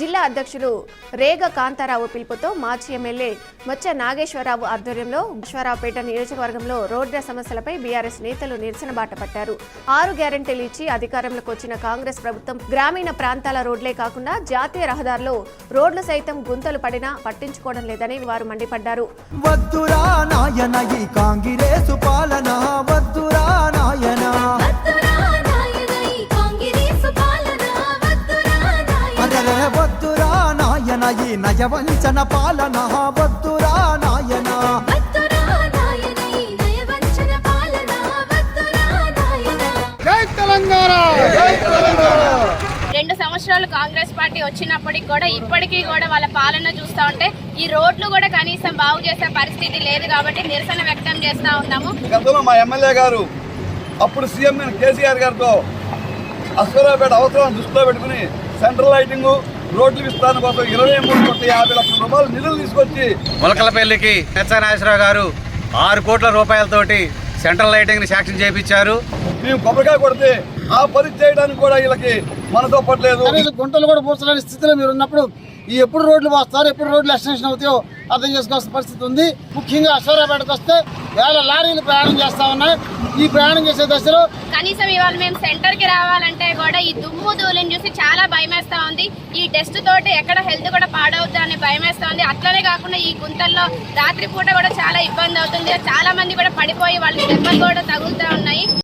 జిల్లా అధ్యక్షులు రేగ కాంతారావు పిలుపుతో మాజీ ఎమ్మెల్యే మొచ్చ నాగేశ్వరరావు ఆధ్వర్యంలో అశ్వారావుపేట నియోజకవర్గంలో రోడ్ల సమస్యలపై బీఆర్ఎస్ నేతలు నిరసన బాట పట్టారు. ఆరు గ్యారెంటీలు ఇచ్చి అధికారంలోకి వచ్చిన కాంగ్రెస్ ప్రభుత్వం గ్రామీణ ప్రాంతాల రోడ్లే కాకుండా జాతీయ రహదారుల్లో రోడ్లు సైతం గుంతలు పడినా పట్టించుకోవడం లేదని వారు మండిపడ్డారు. వద్దురా నాయన ఈ కాంగిరేసు పాలన వద్దురా నాయన. వద్దురా నాయన ఈ కాంగ్రెసు పాలన వద్దురా నాయన. అరరే వద్దురా నాయన ఈ నయవంచన పాలన వద్దురా నాయన రెండు సంవత్సరాలు కాంగ్రెస్ పార్టీ వచ్చినప్పటికి కూడా ఇప్పటికీ కూడా వాళ్ళ పాలన చూస్తా ఉంటే ఈ రోడ్లు కూడా కనీసం బాగు చేసే పరిస్థితి లేదు కాబట్టి నిరసన వ్యక్తం చేస్తా ఉన్నాము గతంలో మా ఎమ్మెల్యే గారు అప్పుడు సీఎం కేసీఆర్ గారితో అశ్వరాపేట అవసరం దృష్టిలో పెట్టుకుని సెంట్రల్ లైటింగ్ రోడ్ల విస్తరణ కోసం ఇరవై మూడు కోట్ల యాభై లక్షల రూపాయలు నిధులు తీసుకొచ్చి మొలకలపల్లికి నాగేశ్వరరావు గారు ఆరు కోట్ల రూపాయలతోటి సెంట్రల్ లైటింగ్ని శాంక్షన్ చేయించారు. మేము కొబ్బరికాయ కొడితే ఆ పని చేయడానికి కూడా వీళ్ళకి మనతో పట్టలేదు గుంటలు కూడా పూర్చలేని స్థితిలో మీరు ఉన్నప్పుడు ఈ ఎప్పుడు రోడ్లు వస్తారు ఎప్పుడు రోడ్లు ఎక్స్టెన్షన్ అవుతాయో అర్థం చేసుకోవాల్సిన పరిస్థితి ఉంది. ముఖ్యంగా అశ్వరాపేటకు వస్తే వేల లారీలు ప్రయాణం చేస్తా ఉన్నాయి. ఈ ప్రయాణం చేసే దశలో కనీసం ఇవాళ మేము సెంటర్కి రావాలంటే కూడా చూసి చాలా భయమేస్తా ఉంది. ఈ టెస్ట్ తోటి ఎక్కడ హెల్త్ కూడా పాడవుద్దా అని భయమేస్తా ఉంది. అట్లనే కాకుండా ఈ గుంతల్లో రాత్రి పూట కూడా చాలా ఇబ్బంది అవుతుంది. చాలా మంది కూడా పడిపోయి వాళ్ళు దెబ్బలు కూడా తగులుతా ఉన్నాయి.